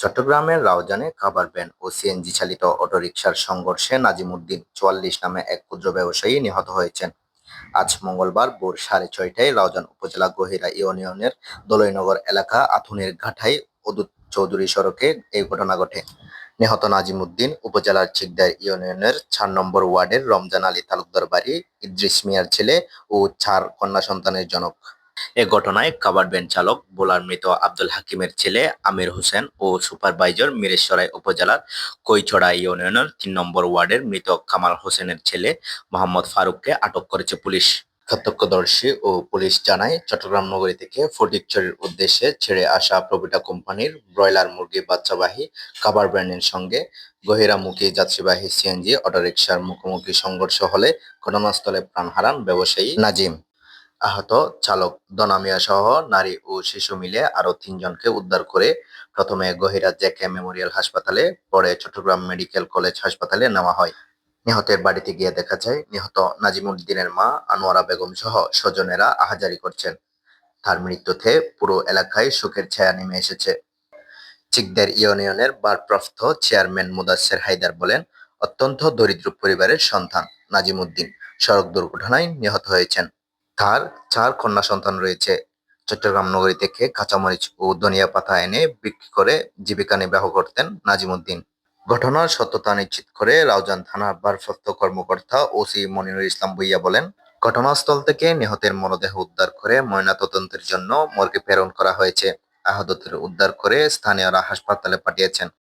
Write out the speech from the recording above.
চট্টগ্রামের রাউজানে cover van ও সিএনজি চালিত অটোরিকশার সংঘর্ষে নাজিমুদ্দিন চুয়াল্লিশ নামে এক ক্ষুদ্র ব্যবসায়ী নিহত হয়েছেন। আজ মঙ্গলবার ভোর সাড়ে ছয়টায় রাউজান উপজেলা গহিরা ইউনিয়নের দলইনগর এলাকা আথুনের ঘাটাই অদূত চৌধুরী সড়কে এই ঘটনা ঘটে। নিহত নাজিমুদ্দিন উপজেলার চিকদার ইউনিয়নের চার নম্বর ওয়ার্ডের রমজান আলী তালুকদার বাড়ি, ইদ্রিস মিয়ার ছেলে ও চার কন্যা সন্তানের জনক। এ ঘটনায় কাভার ভ্যান চালক বোলার মৃত আব্দুল হাকিমের ছেলে আমির হোসেন ও সুপারভাইজার মিরেশ্বরাই উপজেলার কৈছড়া ইউনিয়নের তিন নম্বর ওয়ার্ডের মৃত কামাল হোসেনের ছেলে মোহাম্মদ ফারুককে আটক করেছে পুলিশ। প্রত্যক্ষদর্শী ও পুলিশ জানায়, চট্টগ্রাম নগরী থেকে ফটিকছড়ির উদ্দেশ্যে ছেড়ে আসা প্রবিটা কোম্পানির ব্রয়লার মুরগি বাচ্চাবাহী কাভার ভ্যানের সঙ্গে গহিরামুখী যাত্রীবাহী সিএনজি, অটোরিকশার মুখোমুখি সংঘর্ষ হলে ঘটনাস্থলে প্রাণ হারান ব্যবসায়ী নাজিম। আহত চালক দনামিয়া সহ নারী ও শিশু মিলে আরও তিনজনকে উদ্ধার করে প্রথমে গহিরা জেকে মেমোরিয়াল হাসপাতালে, পরে চট্টগ্রাম মেডিকেল কলেজ হাসপাতালে নেওয়া হয়। নিহতের বাড়িতে গিয়ে দেখা যায়, নিহত নাজিমুদ্দিনের মা আনোয়ারা বেগম সহ স্বজনেরা আহাজারি করছেন। তার মৃত্যুতে পুরো এলাকায় শোকের ছায়া নেমে এসেছে। চিকদের ইউনিয়নের ভারপ্রাপ্ত চেয়ারম্যান মুদাসের হায়দার বলেন, অত্যন্ত দরিদ্র পরিবারের সন্তান নাজিমুদ্দিন। সড়ক দুর্ঘটনায় নিহত হয়েছেন। তার চার কন্যা সন্তান রয়েছে। চট্টগ্রাম নগরী থেকে কাঁচামরিচ ও ধনিয়া পাতা এনে বিক্রি করে জীবিকা নির্বাহ করতেন নাজিমুদ্দিন। ঘটনার সত্যতা নিশ্চিত করে রাউজান থানার ভারপ্রাপ্ত কর্মকর্তা ওসি মনিরুল ইসলাম ভুইয়া বলেন, ঘটনাস্থল থেকে নিহতের মরদেহ উদ্ধার করে ময়নাতদন্তের জন্য মর্গে প্রেরণ করা হয়েছে। আহতদের উদ্ধার করে স্থানীয়রা হাসপাতালে পাঠিয়েছেন।